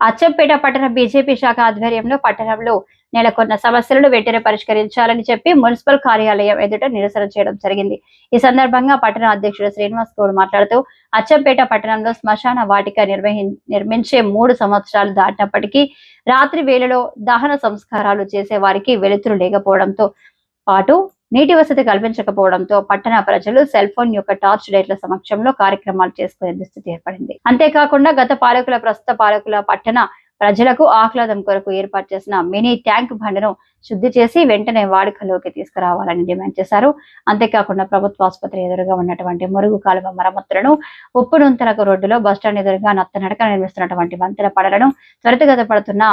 అచ్చంపేట పట్టణ బీజేపీ శాఖ ఆధ్వర్యంలో పట్టణంలో నెలకొన్న సమస్యలను వెంటనే పరిష్కరించాలని చెప్పి మున్సిపల్ కార్యాలయం ఎదుట నిరసన చేయడం జరిగింది. ఈ సందర్భంగా పట్టణ అధ్యక్షుడు శ్రీనివాస్ గౌడ్ మాట్లాడుతూ అచ్చంపేట పట్టణంలో శ్మశాన వాటిక నిర్వహి నిర్మించే మూడు సంవత్సరాలు దాటినప్పటికీ రాత్రి వేళలో దహన సంస్కారాలు చేసే వారికి వెలుతురు లేకపోవడంతో పాటు నీటి వసతి కల్పించకపోవడంతో పట్టణ ప్రజలు సెల్ ఫోన్ యొక్క టార్చ్ లైట్ల సమక్షంలో కార్యక్రమాలు చేసుకునే దుస్థితి ఏర్పడింది. అంతేకాకుండా గత పాలకుల ప్రస్తుత పాలకుల పట్టణ ప్రజలకు ఆహ్లాదం కొరకు ఏర్పాటు చేసిన మినీ ట్యాంక్ బండను శుద్ధి చేసి వెంటనే వాడుకలోకి తీసుకురావాలని డిమాండ్ చేశారు. అంతేకాకుండా ప్రభుత్వ ఆసుపత్రి ఎదురుగా ఉన్నటువంటి మురుగు కాలువ మరమ్మతులను ఉప్పు నూంతలకు రోడ్డులో బస్టాండ్ ఎదురుగా నత్తనడక నిర్మిస్తున్నటువంటి వంతెన పడలను త్వరితగత పడుతున్న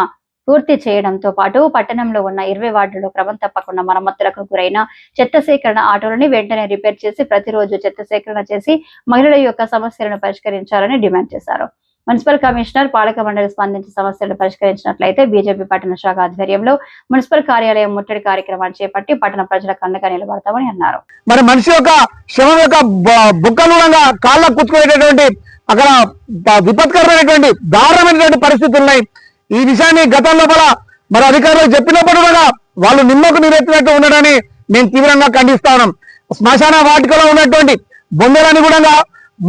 పూర్తి చేయడంతో పాటు పట్టణంలో ఉన్న ఇరవై వార్డులో క్రమం తప్పకుండా మరమ్మతులకు గురైన చెత్త సేకరణ ఆటోలని వెంటనే రిపేర్ చేసి ప్రతిరోజు చెత్త సేకరణ చేసి మహిళల యొక్క సమస్యలను పరిష్కరించాలని డిమాండ్ చేశారు. మున్సిపల్ కమిషనర్ పాలక మండలి స్పందించి సమస్యలను పరిష్కరించినట్లయితే బీజేపీ పట్టణ శాఖ ఆధ్వర్యంలో మున్సిపల్ కార్యాలయం ముట్టడి కార్యక్రమాన్ని చేపట్టి పట్టణ ప్రజలకు అండగా నిలబడతామని అన్నారు. మరి మనిషి యొక్క శవం యొక్క బ- బుక్కలు కూడా కుచ్చుకునేటటువంటి అక్కడ విపత్కరమైనటువంటి దారుణమైనటువంటి పరిస్థితులు ఉన్నాయి. ఈ విషయాన్ని గతంలో కూడా మరి అధికారులు చెప్పినప్పుడు కూడా వాళ్ళు నిమ్మకు నిరెత్తినట్టు ఉండడాన్ని మేము తీవ్రంగా ఖండిస్తా ఉన్నాం. శ్మశాన వాటికలో ఉన్నటువంటి బొందలని కూడా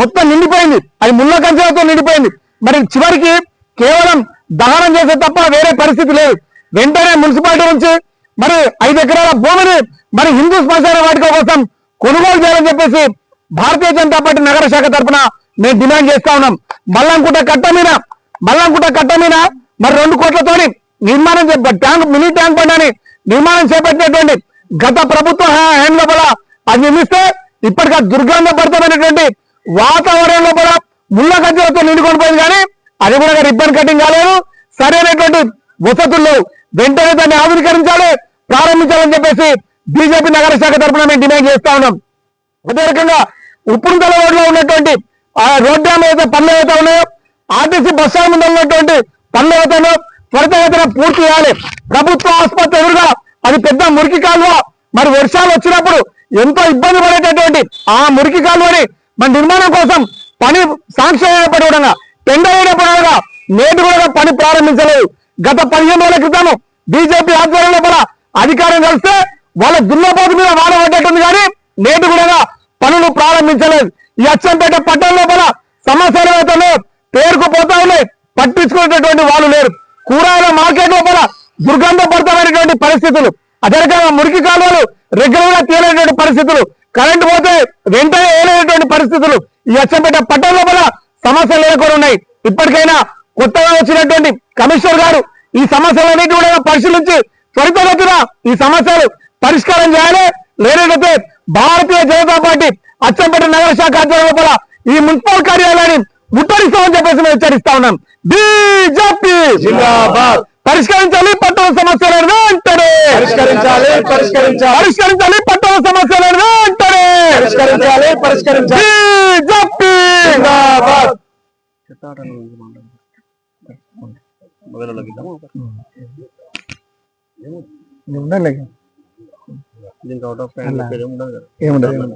మొత్తం నిండిపోయింది. అది ముళ్ళ కంచెలతో నిండిపోయింది. మరి చివరికి కేవలం దహనం చేసే తప్ప వేరే పరిస్థితి లేదు. వెంటనే మున్సిపాలిటీ నుంచి మరి ఐదు ఎకరాల భూమిని మరి హిందూ శ్మశాన వాటిక కోసం కొనుగోలు చేయాలని చెప్పేసి భారతీయ జనతా పార్టీ నగర శాఖ తరఫున మేము డిమాండ్ చేస్తా ఉన్నాం. మల్లంకుట కట్ట మీద మల్లంకుట కట్ట మీద మరి రెండు కోట్లతోని నిర్మాణం ట్యాంక్ మినీ ట్యాంక్ బండని నిర్మాణం చేపట్టినటువంటి గత ప్రభుత్వ హా- హయాం లోపల అది నిర్మిస్తే ఇప్పటికీ ఆ దుర్గంధభరితమైనటువంటి వాతావరణం లోపల ముళ్ళ గజ్జలతో నిండుకొని పోయింది కానీ అది కూడా రిబ్బన్ కటింగ్ కాలేదు. సరైనటువంటి వసతులు వెంటనే దాన్ని ఆధునీకరించాలి ప్రారంభించాలని చెప్పేసి బీజేపీ నగర శాఖ తరఫున మేము డిమాండ్ చేస్తా ఉన్నాం. అదే రకంగా ఉప్పుడుతల రోడ్లో ఉన్నటువంటి ఆ రోడ్డు ఏదైతే పనులు ఏవైతే ఉన్నాయో ఆర్టీసీ బస్ స్టాండ్ ముందు ఉన్నటువంటి పనులు ఏవైతే ఉన్నాయో త్వరితగతిన పూర్తి చేయాలి. ప్రభుత్వ ఆసుపత్రి ఎదురుగా అది పెద్ద మురికి కాలువ. మరి వర్షాలు వచ్చినప్పుడు ఎంతో ఇబ్బంది పడేటటువంటి ఆ మురికి కాలువని మన నిర్మాణం కోసం పని శాంక్షన్ అయినప్పటి కూడా టెండర్ అయినప్పటి కూడా నేటి కూడా పని ప్రారంభించలేదు. గత పదిహేను రోజుల క్రితం బీజేపీ ఆధ్వర్యంలో కూడా అధికారం కలిస్తే వాళ్ళ దున్నపోతు మీద వాన పడ్డట్టుంది కానీ నేటి కూడా పనులు ప్రారంభించలేదు. ఈ అచ్చంపేట పట్టణం లోపల సమస్యలు ఏవైతే పేరుకుపోతా ఉన్నాయి. పట్టించుకునేటటువంటి వాళ్ళు లేరు. కూరగాయల మార్కెట్ లోపల దుర్గంధభరితమైనటువంటి పరిస్థితులు అదే రకంగా మురికి కాలువలు రెగ్యులర్గా తీయలేనటువంటి పరిస్థితులు కరెంట్ పోతే వెంటనే వేయలేనటువంటి పరిస్థితులు ఈ అచ్చంపేట పట్టణం లోపల సమస్యలు లేకుండా ఉన్నాయి. ఇప్పటికైనా కొత్తగా వచ్చినటువంటి కమిషనర్ గారు ఈ సమస్యలన్నిటి కూడా పరిశీలించి త్వరితగతిన ఈ సమస్యలు పరిష్కారం చేయాలి. లేనట్లయితే భారతీయ జనతా పార్టీ అచ్చంపేట నగర శాఖ ఆధ్వర్యం లోపల ఈ మున్సిపల్ కార్యాలయాన్ని ముట్టడిస్తామని చెప్పేసి మేము హెచ్చరిస్తా ఉన్నాం. బీజేపీ! జిందాబాద్. పరిష్కరించాలి పట్టణ సమస్యలను వెంటనే! పరిష్కరించాలి పరిష్కరించాలి! పరిష్కరించాలి పట్టణ సమస్యలను వెంటనే! పరిష్కరించాలి పరిష్కరించాలి! బీజేపీ! జిందాబాద్! కదా? ఏముండదు?